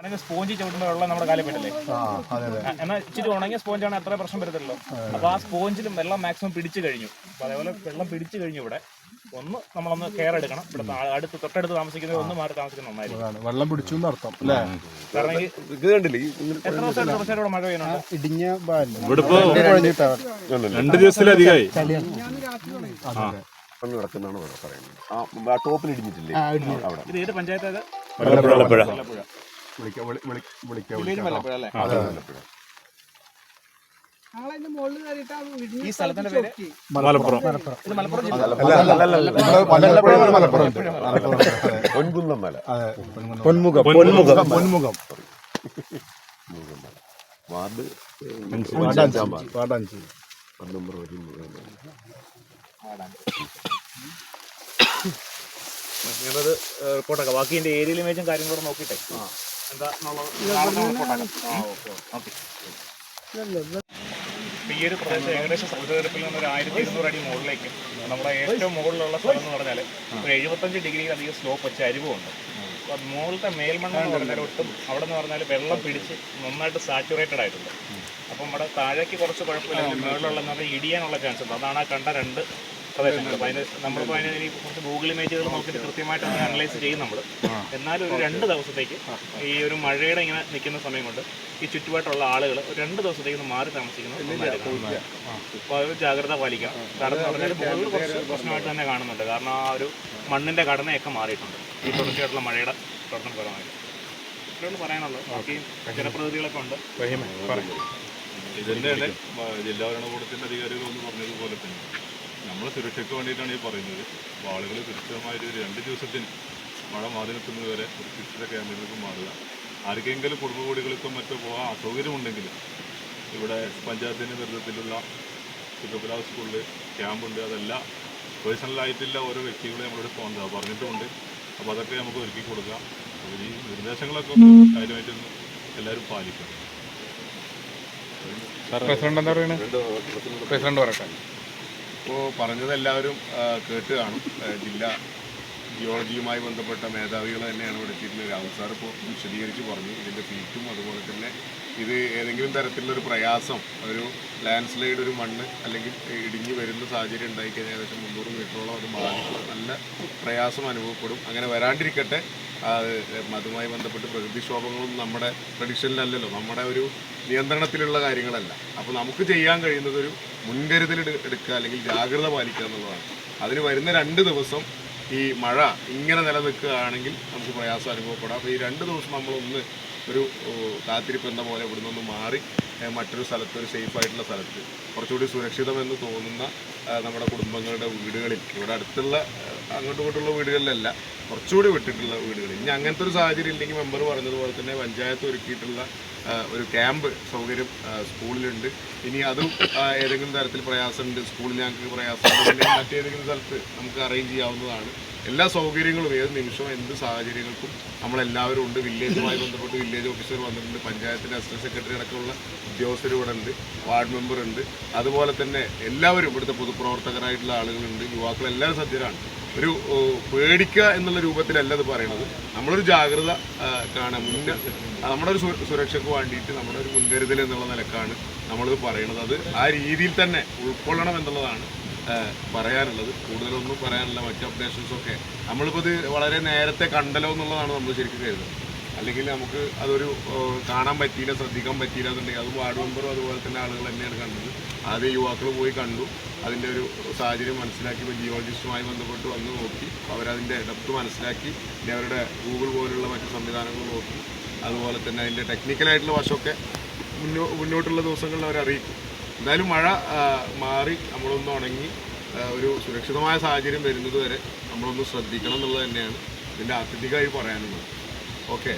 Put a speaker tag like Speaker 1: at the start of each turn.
Speaker 1: ആണെങ്കിൽ സ്പോഞ്ച് ചവിട്ടുമ്പോൾ വെള്ളം നമ്മുടെ കാലിൽ പറ്റില്ലേ
Speaker 2: ആ അതെ അതെ.
Speaker 1: എന്നാൽ ഇച്ചിരി ഉണങ്ങിയ സ്പോഞ്ചാണ് അത്ര പ്രശ്നം വരത്തില്ലല്ലോ അപ്പൊ ആ സ്പോഞ്ചിലും വെള്ളം മാക്സിമം പിടിച്ചു കഴിഞ്ഞു. അപ്പൊ അതേപോലെ വെള്ളം പിടിച്ചു കഴിഞ്ഞു ഇവിടെ. ഒന്ന് നമ്മളൊന്ന് കെയർ എടുക്കണം. ഇവിടെ അടുത്ത് തൊട്ടടുത്ത് താമസിക്കുന്നത് ഒന്ന് മാറി താമസിക്കുന്നത് നന്നായിരിക്കും.
Speaker 2: വെള്ളം പിടിച്ചു അർത്ഥം അല്ലേ?
Speaker 1: കാരണം ഈ എത്ര ദിവസമായിട്ട് തുടർച്ചയായിട്ട് മഴ പെയ്യുന്നുണ്ട്?
Speaker 2: ഇടിഞ്ഞ
Speaker 3: ഇവിടെ ഇപ്പോ രണ്ട് ദിവസത്തിലധികമായി.
Speaker 4: ഇവിടെ പറയുന്നത്. ആ ടോപ്പിൽ ഇടിഞ്ഞിട്ടില്ലേ? അവിടെ.
Speaker 1: ഇത് ഏത് പഞ്ചായത്ത്
Speaker 3: വെള്ളപ്പുഴ
Speaker 2: വിളിക്കാം വിളി- വിളി- വിളിക്കാം വിളിക്കാം.
Speaker 1: അല്ലേ?
Speaker 4: അതെ വല്ലപ്പുഴ
Speaker 1: ഈ സ്ഥലത്തിന്റെ പേര്?
Speaker 3: മലപ്പുറം.
Speaker 4: പൊൻകുന്നം മല.
Speaker 3: പൊന്മുഖം
Speaker 2: പൊന്മുഖം പൊന്മുഖം
Speaker 4: വാർഡ് നമ്പർ
Speaker 1: റിപ്പോർട്ടാക്കാം? ബാക്കി എന്റെ ഇമേജും കാര്യങ്ങളും നോക്കിട്ടെ ഈ ഒരു പ്രദേശം ഏകദേശം സമുദ്രനിരപ്പിൽ നിന്ന് ഒരു ആയിരത്തി ഇരുന്നൂറ് അടി മുകളിലേക്ക് നമ്മുടെ ഏറ്റവും മുകളിലുള്ള സ്ഥലം എന്ന് പറഞ്ഞാൽ ഒരു എഴുപത്തഞ്ച് ഡിഗ്രിയിലധികം സ്ലോപ്പ് വെച്ച് അരിവുണ്ട്. അത് മുകളിലത്തെ മേൽമണ്ണ് എന്ന് പറഞ്ഞാൽ ഒട്ടും അവിടെ നിന്ന് പറഞ്ഞാൽ വെള്ളം പിടിച്ച് നന്നായിട്ട് സാച്ചുറേറ്റഡ് ആയിട്ടുണ്ട്. അപ്പം നമ്മുടെ താഴേക്ക് കുറച്ച് കുഴപ്പമില്ല മുകളിലുള്ള എന്ന് പറഞ്ഞാൽ ഇടിയാനുള്ള ചാൻസ് ഉണ്ട്. അതാണ് ആ കണ്ട രണ്ട് പ്രദേശങ്ങൾ അപ്പോൾ അതിന് നമ്മളിപ്പോൾ അതിന് കുറച്ച് ഗൂഗിൾ ഇമേജുകൾ നോക്കിയിട്ട് കൃത്യമായിട്ട് അത് അനലൈസ് ചെയ്യും നമ്മൾ എന്നാലും ഒരു രണ്ട് ദിവസത്തേക്ക് ഈ ഒരു മഴയുടെ ഇങ്ങനെ നിൽക്കുന്ന സമയം കൊണ്ട് ഈ ചുറ്റുപാട്ടുള്ള ആളുകൾ ഒരു രണ്ട് ദിവസത്തേക്ക് ഒന്ന് മാറി താമസിക്കുന്നത്. അപ്പോൾ അത് ജാഗ്രത പാലിക്കാം കാരണം എന്ന് പറഞ്ഞാൽ മുകളിൽ കുറച്ച് പ്രശ്നമായിട്ട് തന്നെ കാണുന്നുണ്ട്. കാരണം ആ ഒരു മണ്ണിന്റെ ഘടനയൊക്കെ മാറിയിട്ടുണ്ട്. ഈ തുടർച്ചയായിട്ടുള്ള മഴയുടെ പ്രവർത്തന ഫലമായിട്ട്. ഇത്രയാണ് പറയാനുള്ളത് ബാക്കി ജനപ്രതിനിധികളൊക്കെ ഉണ്ട്.
Speaker 3: ഇതിന്റെ തന്നെ ജില്ലാ ഭരണകൂടത്തിന്റെ അധികാരികൾ എന്ന് പറഞ്ഞതുപോലെ തന്നെ. നമ്മളെ സുരക്ഷയ്ക്ക് വേണ്ടിയിട്ടാണ് ഈ പറയുന്നത്. അപ്പോൾ ആളുകൾ സുരക്ഷിതമായിട്ട് ഒരു രണ്ട് ദിവസത്തിന് മഴ മാറി നിൽക്കുന്നത് വരെ ഒരു സുരക്ഷിത കേന്ദ്രങ്ങൾക്ക് മാറുക. ആർക്കെങ്കിലും കുടുംബകൂടികൾക്കും മറ്റോ പോകാൻ അസൗകര്യമുണ്ടെങ്കിൽ ഇവിടെ പഞ്ചായത്തിന്റെ നേതൃത്വത്തിലുള്ള ചിക്കപ്പുലാവ് സ്കൂളിൽ ക്യാമ്പുണ്ട് അതെല്ലാം പേഴ്സണലായിട്ടില്ല ഓരോ വ്യക്തികളെ നമ്മളിവിടെ ഫോൺ പറഞ്ഞിട്ടുമുണ്ട് അപ്പോൾ അതൊക്കെ നമുക്ക് ഒരുക്കി കൊടുക്കാം. അപ്പോൾ ഈ നിർദ്ദേശങ്ങളൊക്കെ ഒന്ന് കാര്യമായിട്ടൊന്ന് എല്ലാവരും പാലിക്കണം.
Speaker 5: പ്രസിഡന്റ് എന്താ പറയുന്നത് പ്രസിഡന്റ് പറയട്ടെ.
Speaker 6: ഇപ്പോൾ പറഞ്ഞത് എല്ലാവരും കേട്ട് കാണും ജില്ലാ ജിയോളജിയുമായി ബന്ധപ്പെട്ട മേധാവികൾ തന്നെയാണ് ഇവിടെ എത്തിയിട്ടുള്ളത്. രാഹുൽ സാർ ഇപ്പോൾ വിശദീകരിച്ച് പറഞ്ഞു. ഇതിന്റെ ഫീറ്റും അതുപോലെ തന്നെ ഇത് ഏതെങ്കിലും തരത്തിലുള്ളൊരു പ്രയാസം ഒരു ലാൻഡ് സ്ലൈഡ് ഒരു മണ്ണ് അല്ലെങ്കിൽ ഇടിഞ്ഞു വരുന്ന സാഹചര്യം ഉണ്ടായിക്കഴിഞ്ഞാൽ ഏകദേശം മുന്നൂറ് മീറ്ററോളം അത് ബാധിക്കും. നല്ല പ്രയാസം അനുഭവപ്പെടും. അങ്ങനെ വരാണ്ടിരിക്കട്ടെ. അത് അതുമായി ബന്ധപ്പെട്ട് പ്രകൃതിക്ഷോഭങ്ങളും നമ്മുടെ ട്രഡീഷനിലല്ലല്ലോ നമ്മുടെ ഒരു നിയന്ത്രണത്തിലുള്ള കാര്യങ്ങളല്ല. അപ്പോൾ നമുക്ക് ചെയ്യാൻ കഴിയുന്നത് ഒരു മുൻകരുതൽ എടുക്കുക അല്ലെങ്കിൽ ജാഗ്രത പാലിക്കുക എന്നുള്ളതാണ്. അതിന് വരുന്ന രണ്ട് ദിവസം ഈ മഴ ഇങ്ങനെ നിലനിൽക്കുകയാണെങ്കിൽ നമുക്ക് പ്രയാസം അനുഭവപ്പെടാം. അപ്പോൾ ഈ രണ്ട് ദിവസം നമ്മളൊന്ന് ഒരു കാത്തിരിപ്പ് എന്ന പോലെ ഇവിടെ നിന്ന് മാറി മറ്റൊരു സ്ഥലത്ത് ഒരു സേഫ് ആയിട്ടുള്ള സ്ഥലത്ത് കുറച്ചുകൂടി സുരക്ഷിതമെന്ന് തോന്നുന്ന നമ്മുടെ കുടുംബങ്ങളുടെ വീടുകളിൽ ഇവിടെ അടുത്തുള്ള അങ്ങോട്ടും ഇങ്ങോട്ടുള്ള വീടുകളിലല്ല കുറച്ചുകൂടി വിട്ടിട്ടുള്ള വീടുകളിൽ. ഇനി അങ്ങനത്തെ ഒരു സാഹചര്യം ഇല്ലെങ്കിൽ മെമ്പർ പറഞ്ഞതുപോലെ തന്നെ പഞ്ചായത്ത് ഒരുക്കിയിട്ടുള്ള ഒരു ക്യാമ്പ് സൗകര്യം സ്കൂളിലുണ്ട്. ഇനി അതും ഏതെങ്കിലും തരത്തിൽ പ്രയാസമുണ്ട് സ്കൂളിൽ ഞങ്ങൾക്ക് പ്രയാസമുണ്ട് മറ്റേതെങ്കിലും സ്ഥലത്ത് നമുക്ക് അറേഞ്ച് ചെയ്യാവുന്നതാണ്. എല്ലാ സൗകര്യങ്ങളും ഏത് നിമിഷവും എന്ത് സാഹചര്യങ്ങൾക്കും നമ്മളെല്ലാവരും ഉണ്ട്. വില്ലേജുമായി ബന്ധപ്പെട്ട് വില്ലേജ് ഓഫീസർ വന്നിട്ടുണ്ട്. പഞ്ചായത്തിന്റെ അസിസ്റ്റന്റ് സെക്രട്ടറി അടക്കമുള്ള ഉദ്യോഗസ്ഥർ ഇവിടെ ഉണ്ട്. വാർഡ് മെമ്പർ ഉണ്ട്. അതുപോലെ തന്നെ എല്ലാവരും ഇവിടുത്തെ പൊതുപ്രവർത്തകരായിട്ടുള്ള ആളുകളുണ്ട്. യുവാക്കൾ എല്ലാവരും സജ്ജരാണ്. ഒരു പേടിക്കുക എന്നുള്ള രൂപത്തിലല്ല അത് പറയണത്. നമ്മളൊരു ജാഗ്രത കാണാൻ കാണാം മുന്ന നമ്മുടെ ഒരു സുരക്ഷയ്ക്ക് വേണ്ടിയിട്ട് നമ്മുടെ ഒരു മുൻകരുതൽ എന്നുള്ള നിലക്കാണ് നമ്മളിത് പറയണത്. അത് ആ രീതിയിൽ തന്നെ ഉൾക്കൊള്ളണം എന്നുള്ളതാണ് പറയാനുള്ളത്. കൂടുതലൊന്നും പറയാനില്ല. മറ്റ് അപ്ഡേഷൻസൊക്കെ നമ്മളിപ്പോൾ ഇത് വളരെ നേരത്തെ കണ്ടല്ലോ എന്നുള്ളതാണ് നമ്മൾ ശരിക്കും കരുതുന്നത്. അല്ലെങ്കിൽ നമുക്ക് അതൊരു കാണാൻ പറ്റിയില്ല ശ്രദ്ധിക്കാൻ പറ്റിയില്ല എന്നുണ്ടെങ്കിൽ അത് വാർഡ് മെമ്പറും അതുപോലെ തന്നെ ആളുകൾ തന്നെയാണ് കണ്ടത്. ആദ്യം യുവാക്കൾ പോയി കണ്ടു. അതിന്റെ ഒരു സാഹചര്യം മനസ്സിലാക്കി ഇപ്പോൾ ജിയോളജിസ്റ്റുമായി ബന്ധപ്പെട്ട് വന്ന് നോക്കി അവരതിന്റെ ഡെപ്ത് മനസ്സിലാക്കി പിന്നെ അവരുടെ ഗൂഗിൾ പോലുള്ള മറ്റു സംവിധാനങ്ങൾ നോക്കി അതുപോലെ തന്നെ അതിന്റെ ടെക്നിക്കലായിട്ടുള്ള വശമൊക്കെ മുന്നോ മുന്നോട്ടുള്ള ദിവസങ്ങളിൽ അവർ അറിയിക്കും. എന്തായാലും മഴ മാറി നമ്മളൊന്ന് ഉണങ്ങി ഒരു സുരക്ഷിതമായ സാഹചര്യം വരുന്നത് വരെ നമ്മളൊന്ന് ശ്രദ്ധിക്കണം എന്നുള്ളത് തന്നെയാണ് ഇതിന്റെ അത്യധികമായി പറയാനുള്ളത്. ഓക്കെ